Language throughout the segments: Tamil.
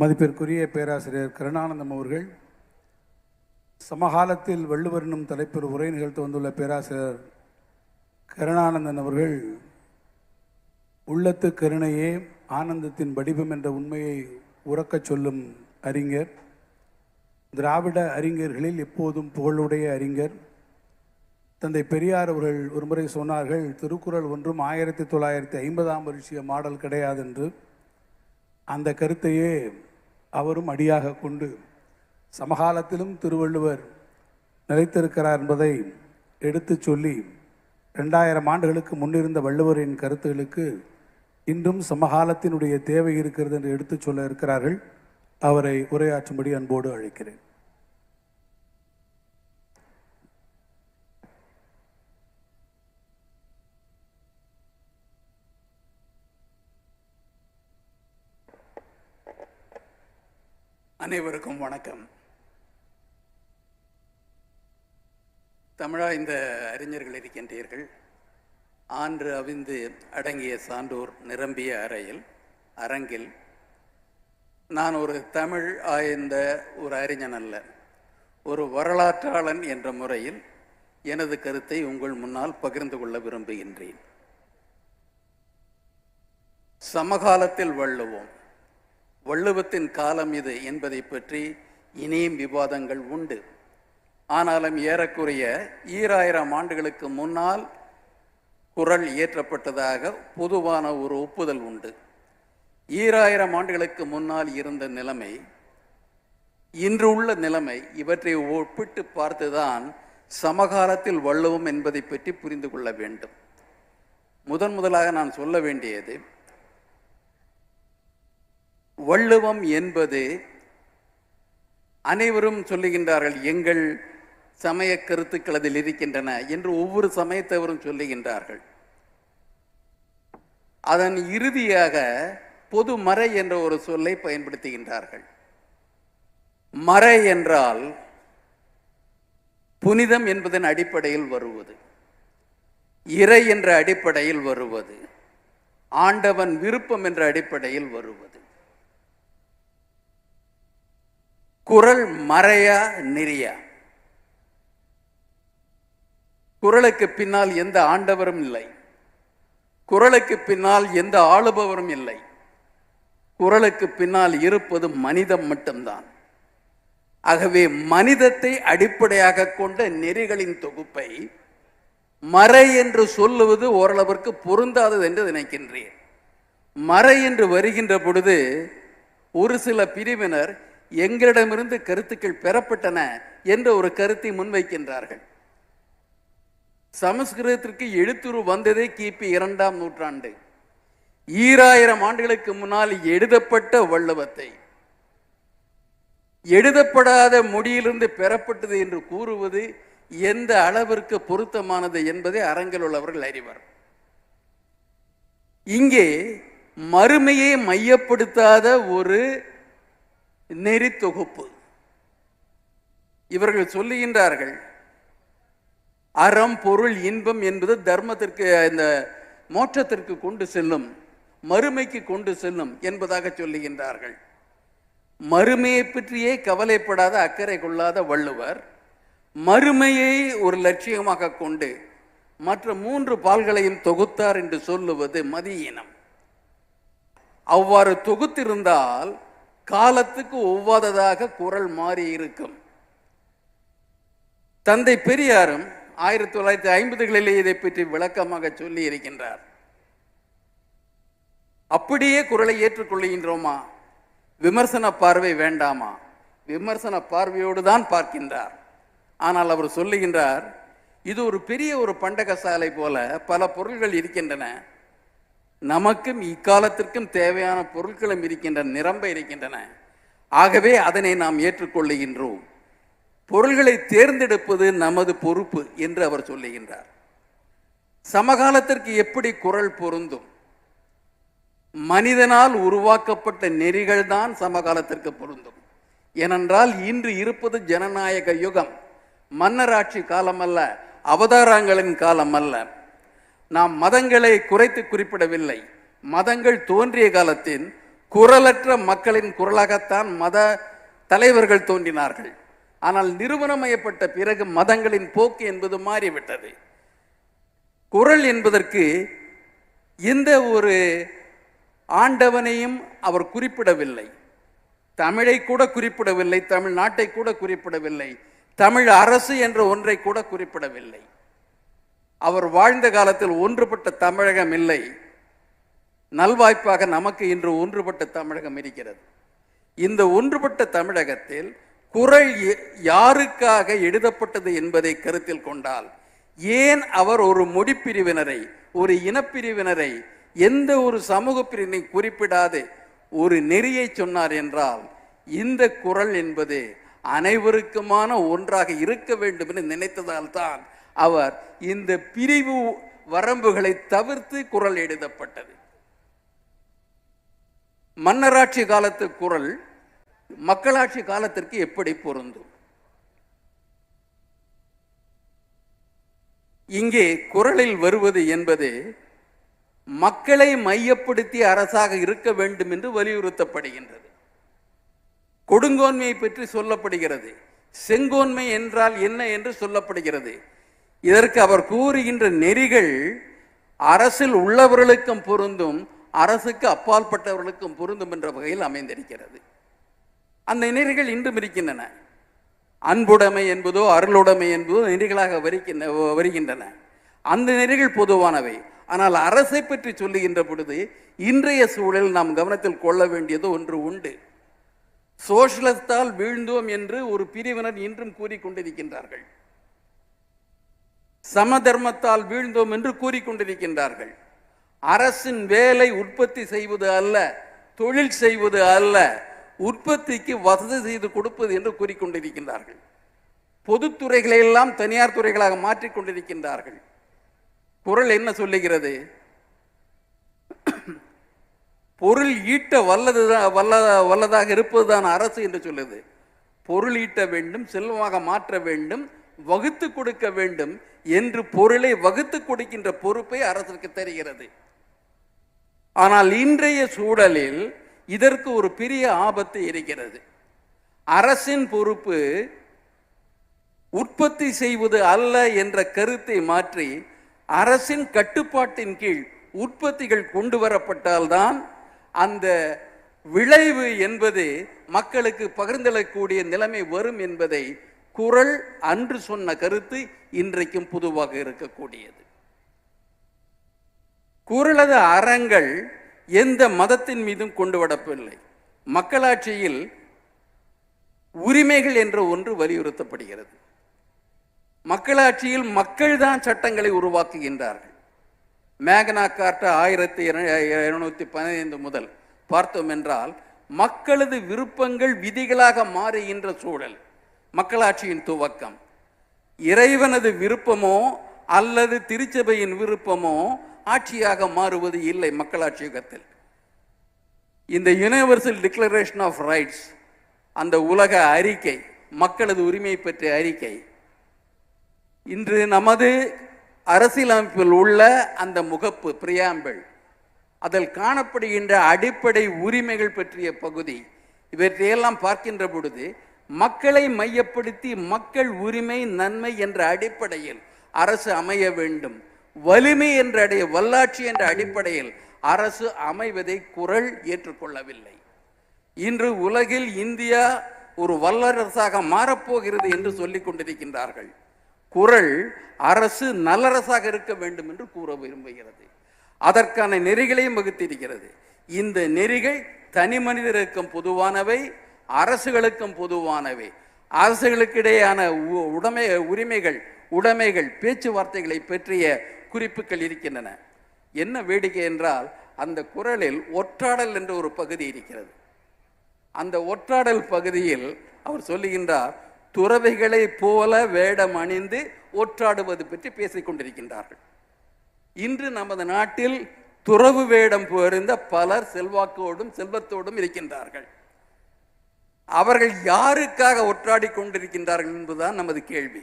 மதிப்பிற்குரிய பேராசிரியர் கருணானந்தம் அவர்கள் சமகாலத்தில் வள்ளுவர் என்னும் தலைப்பில் உரை நிகழ்த்த வந்துள்ள பேராசிரியர் கருணானந்தன் அவர்கள் உள்ளத்து கருணையே ஆனந்தத்தின் வடிவம் என்ற உண்மையை உறக்கச் சொல்லும் அறிஞர் திராவிட அறிஞர்களில் எப்போதும் புகழுடைய அறிஞர். தந்தை பெரியார் அவர்கள் ஒருமுறை சொன்னார்கள் திருக்குறள் ஒன்றும் ஆயிரத்தி தொள்ளாயிரத்தி ஐம்பதாம் வருஷிய மாடல் கிடையாது என்று அந்த கருத்தையே அவரும் அடியாக கொண்டு சமகாலத்திலும் திருவள்ளுவர் நிலைத்திருக்கிறார் என்பதை எடுத்துச் சொல்லி ரெண்டாயிரம் ஆண்டுகளுக்கு முன்னிருந்த வள்ளுவரின் கருத்துகளுக்கு இன்றும் சமகாலத்தினுடைய தேவை இருக்கிறது என்று எடுத்துச் சொல்ல இருக்கிறார்கள். அவரை உரையாற்றும்படி அன்போடு அழைக்கிறேன். அனைவருக்கும் வணக்கம். தமிழா இந்த அறிஞர்கள் இருக்கின்றீர்கள். ஆன்று அவிந்து அடங்கிய சான்றோர் நிரம்பிய அறையில் அரங்கில் நான் ஒரு தமிழ் ஆய்ந்த ஒரு அறிஞன் அல்ல. ஒரு வரலாற்றாளன் என்ற முறையில் எனது கருத்தை உங்கள் முன்னால் பகிர்ந்து கொள்ள விரும்புகின்றேன். சமகாலத்தில் வள்ளுவோம். வள்ளுவத்தின் காலம் இது என்பதை பற்றி இனியும் விவாதங்கள் உண்டு. ஆனாலும் ஏறக்குறைய ஈராயிரம் ஆண்டுகளுக்கு முன்னால் குரல் இயற்றப்பட்டதாக பொதுவான ஒரு ஒப்புதல் உண்டு. ஈராயிரம் ஆண்டுகளுக்கு முன்னால் இருந்த நிலைமை இன்று உள்ள நிலைமை இவற்றை ஒப்பிட்டு பார்த்துதான் சமகாலத்தில் வள்ளுவம் என்பதை பற்றி புரிந்து கொள்ள வேண்டும். முதன் முதலாக நான் சொல்ல வேண்டியது வள்ளுவம் என்பது அனைவரும் சொல்லுகின்றார்கள் எங்கள் சமய கருத்துக்கள் அதில் இருக்கின்றன என்று ஒவ்வொரு சமயத்தவரும் சொல்லுகின்றார்கள். அதன் இறுதியாக பொது மறை என்ற ஒரு சொல்லை பயன்படுத்துகின்றார்கள். மறை என்றால் புனிதம் என்பதன் அடிப்படையில் வருவது இறை என்ற அடிப்படையில் வருவது ஆண்டவன் விருப்பம் என்ற அடிப்படையில் வருவது. குரல் மறையா நெறியா. குரலுக்கு பின்னால் எந்த ஆண்டவரும் இல்லை. குரலுக்கு பின்னால் எந்த ஆளுபவரும் இல்லை. குரலுக்கு பின்னால் இருப்பது மனிதம் மட்டும்தான். ஆகவே மனிதத்தை அடிப்படையாக கொண்ட நெறிகளின் தொகுப்பை மறை என்று சொல்லுவது ஓரளவிற்கு பொருந்தாதது என்று நினைக்கின்றேன். மறை என்று வருகின்ற பொழுது ஒரு சில பிரிவினர் எங்களிடமிருந்து கருத்துக்கள் பெறப்பட்டன என்ற ஒரு கருத்தை முன்வைக்கின்றார்கள். சமஸ்கிருதத்திற்கு எழுத்துரு வந்ததே கிபி இரண்டாம் நூற்றாண்டு. ஈராயிரம் ஆண்டுகளுக்கு முன்னால் எழுதப்பட்ட வள்ளுவத்தை. எழுதப்படாத மொழியிலிருந்து பெறப்பட்டது என்று கூறுவது எந்த அளவிற்கு பொருத்தமானது என்பதை அரங்கில் உள்ளவர்கள் அறிவர். இங்கே மறுமையை மையப்படுத்தாத ஒரு நெறி தொகுப்பு இவர்கள் சொல்லுகின்றார்கள் அறம் பொருள் இன்பம் என்பது தர்மத்திற்கு இந்த மோட்சத்திற்கு கொண்டு செல்லும் மறுமைக்கு கொண்டு செல்லும் என்பதாக சொல்லுகின்றார்கள். மறுமையை பற்றியே கவலைப்படாத அக்கறை கொள்ளாத வள்ளுவர் மறுமையை ஒரு லட்சியமாக கொண்டு மற்ற மூன்று பால்களையும் தொகுத்தார் என்று சொல்லுவது மதியினம். அவ்வாறு தொகுத்திருந்தால் காலத்துக்கு ஒவ்வாததாக குரல் மாறி இருக்கும். தந்தை பெரியாரும் ஆயிரத்தி தொள்ளாயிரத்தி ஐம்பதுகளிலே இதை பற்றி விளக்கமாக சொல்லி இருக்கின்றார். அப்படியே குரலை ஏற்றுக்கொள்கின்றோமா விமர்சன பார்வை வேண்டாமா? விமர்சன பார்வையோடு தான் பார்க்கின்றார். ஆனால் அவர் சொல்லுகின்றார் இது ஒரு பெரிய ஒரு பண்டக சாலை போல பல பொருள்கள் இருக்கின்றன. நமக்கும் இக்காலத்திற்கும் தேவையான பொருட்களும் இருக்கின்றன நிரம்ப இருக்கின்றன. ஆகவே அதனை நாம் ஏற்றுக்கொள்ளுகின்றோம். பொருள்களை தேர்ந்தெடுப்பது நமது பொறுப்பு என்று அவர் சொல்லுகின்றார். சமகாலத்திற்கு எப்படி குரல் பொருந்தும்? மனிதனால் உருவாக்கப்பட்ட நெறிகள் தான் சமகாலத்திற்கு பொருந்தும். ஏனென்றால் இன்று இருப்பது ஜனநாயக யுகம். மன்னராட்சி காலம் அல்ல அவதாரங்களின் காலம் அல்ல நாம் மதங்களை குறைத்து குறிப்பிடவில்லை. மதங்கள் தோன்றிய காலத்தின் குரலற்ற மக்களின் குரலாகத்தான் மத தலைவர்கள் தோன்றினார்கள். ஆனால் நிறுவனமயப்பட்ட பிறகு மதங்களின் போக்கு என்பது மாறிவிட்டது. குரல் என்பதற்கு எந்த ஒரு ஆண்டவனையும் அவர் குறிப்பிடவில்லை. தமிழை கூட குறிப்பிடவில்லை தமிழ்நாட்டை கூட குறிப்பிடவில்லை தமிழ் அரசு என்ற ஒன்றை கூட குறிப்பிடவில்லை. அவர் வாழ்ந்த காலத்தில் ஒன்றுபட்ட தமிழகம் இல்லை. நல்வாய்ப்பாக நமக்கு இன்று ஒன்றுபட்ட தமிழகம் இருக்கிறது. இந்த ஒன்றுபட்ட தமிழகத்தில் குரல் யாருக்காக எழுதப்பட்டது என்பதை கருத்தில் கொண்டால் ஏன் அவர் ஒரு மொழிப்பிரிவினரை ஒரு இனப்பிரிவினரை எந்த ஒரு சமூக பிரிவினை குறிப்பிடாது ஒரு நெறியை சொன்னார் என்றால் இந்த குரல் என்பது அனைவருக்குமான ஒன்றாக இருக்க வேண்டும் என்று நினைத்ததால் தான் அவர் இந்த பிரிவு வரம்புகளை தவிர்த்து குரல் எழுதப்பட்டது. மன்னராட்சி காலத்து குரல் மக்களாட்சி காலத்திற்கு எப்படி பொருந்தும்? இங்கே குரலில் வருவது என்பது மக்களை மையப்படுத்தி அரசாக இருக்க வேண்டும் என்று வலியுறுத்தப்படுகின்றது. கொடுங்கோன்மையை பற்றி சொல்லப்படுகிறது. செங்கோன்மை என்றால் என்ன என்று சொல்லப்படுகிறது? இதற்கு அவர் கூறுகின்ற நெறிகள் அரசில் உள்ளவர்களுக்கும் பொருந்தும் அரசுக்கு அப்பாற்பட்டவர்களுக்கும் பொருந்தும் என்ற வகையில் அமைந்திருக்கிறது. அந்த நெறிகள் இன்றும் இருக்கின்றன. அன்புடைமை என்பதோ அருளுடைமை என்பதோ நெறிகளாக வருகின்ற வருகின்றன. அந்த நெறிகள் பொதுவானவை. ஆனால் அரசை பற்றி சொல்லுகின்ற பொழுது இன்றைய சூழலில் நாம் கவனத்தில் கொள்ள வேண்டியது ஒன்று உண்டு. சோஷலிஸ்டால் வீழ்ந்தோம் என்று ஒரு பிரிவினர் இன்றும் கூறிக்கொண்டிருக்கின்றார்கள். சமதர்மத்தால் வீழ்ந்தோம் என்று கூறிக்கொண்டிருக்கின்றார்கள். அரசின் வேலை உற்பத்தி செய்வது அல்ல தொழில் செய்வது அல்ல உற்பத்திக்கு வசதி செய்து கொடுப்பது என்று கூறிக்கொண்டிருக்கின்றார்கள். பொதுத்துறைகளை எல்லாம் தனியார் துறைகளாக மாற்றிக்கொண்டிருக்கின்றார்கள் குரல் என்ன சொல்லுகிறது? பொருள் ஈட்ட வல்லது வல்ல வல்லதாக இருப்பதுதான் அரசு என்று சொல்லுது. பொருள் ஈட்ட வேண்டும் செல்வமாக மாற்ற வேண்டும் வகுத்து கொடுக்க வேண்டும் என்று பொருளை வகுத்து கொடுக்கின்ற பொறுப்பை அரசுக்கு தருகிறது. ஆனால் இன்றைய சூழலில் இதற்கு ஒரு பெரிய ஆபத்து இருக்கிறது. அரசின் பொறுப்பு உற்பத்தி செய்வது அல்ல என்ற கருத்தை மாற்றி அரசின் கட்டுப்பாட்டின் கீழ் உற்பத்திகள் கொண்டு வரப்பட்டால்தான் அந்த விளைவு என்பது மக்களுக்கு பகிர்ந்தளக்கூடிய நிலைமை வரும் என்பதை குரல் அன்று சொன்ன கருத்து இன்றைக்கும் பொதுவாக இருக்கக்கூடியது. குரலது அறங்கள் எந்த மதத்தின் மீதும் கொண்டு வரப்படவில்லை மக்களாட்சியில் உரிமைகள் என்ற ஒன்று வலியுறுத்தப்படுகிறது. மக்களாட்சியில் மக்கள்தான் சட்டங்களை உருவாக்குகின்றார்கள். மேகனா கார்ட்டா ஆயிரத்தி இருநூத்தி பதினைந்து முதல் பார்த்தோம் என்றால் மக்களது விருப்பங்கள் விதிகளாக மாறுகின்ற சூழல். மக்களாட்சியின் துவக்கம். இறைவனது விருப்பமோ அல்லது திருச்சபையின் விருப்பமோ ஆட்சியாக மாறுவது இல்லை மக்களாட்சி யுகத்தில். இந்த யுனிவர்சல் டிக்ளரேஷன் ஆஃப் ரைட்ஸ் அந்த உலக அறிக்கை மக்களது உரிமை பற்றிய அறிக்கை இன்று நமது அரசியலமைப்பில் உள்ள அந்த முகப்பு பிரியாம்பிள் அதில் காணப்படுகின்ற அடிப்படை உரிமைகள் பற்றிய பகுதி இவற்றையெல்லாம் பார்க்கின்ற பொழுது மக்களை மையப்படுத்தி மக்கள் உரிமை நன்மை என்ற அடிப்படையில் அரசு அமைய வேண்டும். வலிமை என்ற அடைய வல்லாட்சி என்ற அடிப்படையில் அரசு அமைவதை குரல் ஏற்றுக்கொள்ளவில்லை. இன்று உலகில் இந்தியா ஒரு வல்லரசாக மாறப்போகிறது என்று சொல்லிக் கொண்டிருக்கின்றார்கள். குரல் அரசு நல்லரசாக இருக்க வேண்டும் என்று கூற விரும்புகிறது. அதற்கான நெறிகளையும் வகுத்திருக்கிறது. இந்த நெறிகள் தனி மனிதருக்கும் பொதுவானவை. அரசுகளுக்கும் பொதுவானவை. அரசுகளுக்கிடையான உ- உடைமை உரிமைகள் உடைமைகள் பேச்சுவார்த்தைகளை பற்றிய குறிப்புகள் இருக்கின்றன. என்ன வேடிக்கை என்றால் அந்த குரலில் ஒற்றாடல் என்ற ஒரு பகுதி இருக்கிறது. அந்த ஒற்றாடல் பகுதியில் அவர் சொல்லுகின்றார் துறவைகளைப் போல வேடம் அணிந்து ஒற்றாடுவது பற்றி பேசிக் கொண்டிருக்கின்றார்கள். இன்று நமது நாட்டில் துறவு வேடம் புரிந்த பலர் செல்வாக்கோடும் செல்வத்தோடும் இருக்கின்றார்கள். அவர்கள் யாருக்காக ஒற்றாடி கொண்டிருக்கின்றார்கள் என்பதுதான் நமது கேள்வி.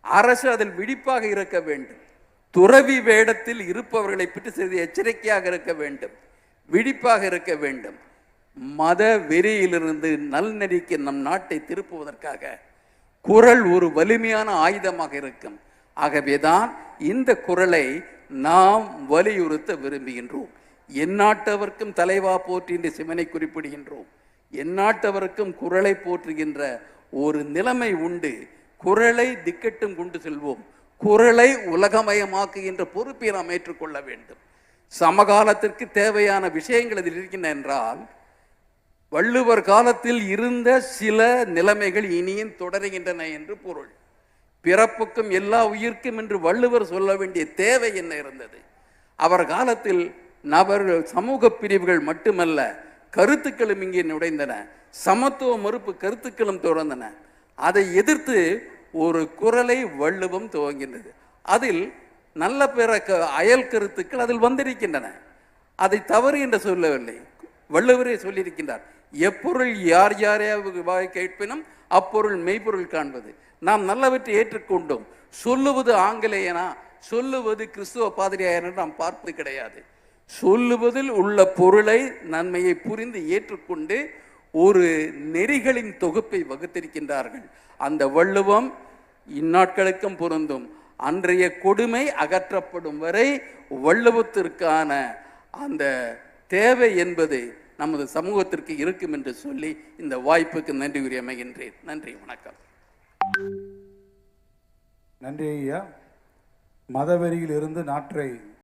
அரசு அதில் விழிப்பாக இருக்க வேண்டும். துறவி வேடத்தில் இருப்பவர்களை பற்றி சிறிது எச்சரிக்கையாக இருக்க வேண்டும். விழிப்பாக இருக்க வேண்டும். மத வெறியிலிருந்து நல்நெறிக்கு நம் நாட்டை திருப்புவதற்காக குரல் ஒரு வலிமையான ஆயுதமாக இருக்கும். ஆகவேதான் இந்த குரலை நாம் வலியுறுத்த விரும்புகின்றோம். எந்நாட்டவர்க்கும் தலைவா போற்றி என்று சிவனை குறிப்பிடுகின்றோம். எந்நாட்டவருக்கும் குரலை போற்றுகின்ற ஒரு நிலைமை உண்டு. குரலை திக்கட்டும் கொண்டு செல்வோம். குரலை உலகமயமாக்குகின்ற பொறுப்பை நாம் ஏற்றுக்கொள்ள வேண்டும். சமகாலத்திற்கு தேவையான விஷயங்கள் இதில் இருக்கின்றன என்றால் வள்ளுவர் காலத்தில் இருந்த சில நிலைமைகள் இனியும் தொடருகின்றன என்று பொருள். பிறப்புக்கும் எல்லா உயிர்க்கும் என்று வள்ளுவர் சொல்ல வேண்டிய தேவை என்ன இருந்தது? அவர் காலத்தில் நபர்கள் சமூக பிரிவுகள் மட்டுமல்ல கருத்துக்களும் இங்கே நுழைந்தன. சமத்துவ மறுப்பு கருத்துக்களும் தொடர்ந்தன. அதை எதிர்த்து ஒரு குரலை வள்ளுவம் துவங்கின்றது. அதில் நல்ல பிற க- அயல் கருத்துக்கள் அதில் வந்திருக்கின்றன. அதை தவறு என்று சொல்லவில்லை. வள்ளுவரே சொல்லியிருக்கின்றார். எப்பொருள் யார் யாரையாவது வாய் கேட்பினும் அப்பொருள் மெய்ப்பொருள் காண்பது. நாம் நல்லவற்றை ஏற்றுக்கொண்டோம். சொல்லுவது ஆங்கிலேயனா? சொல்லுவது கிறிஸ்துவ பாதிரியாயன நாம் பார்ப்பது கிடையாது. சொல்லுவதில் உள்ள பொருளை நன்மையை புரிந்து ஏற்றுக்கொண்டு ஒரு நெறிகளின் தொகுப்பை வகுத்திருக்கின்றார்கள். அந்த வள்ளுவம் இந்நாட்களுக்கும் பொருந்தும். அன்றைய கொடுமை அகற்றப்படும் வரை வள்ளுவத்திற்கான அந்த தேவை என்பது நமது சமூகத்திற்கு இருக்கும் என்று சொல்லி இந்த வாய்ப்புக்கு நன்றி கூறி அமைகின்றேன். நன்றி வணக்கம். நன்றி ஐயா. மதவெறியில் இருந்து நாட்டை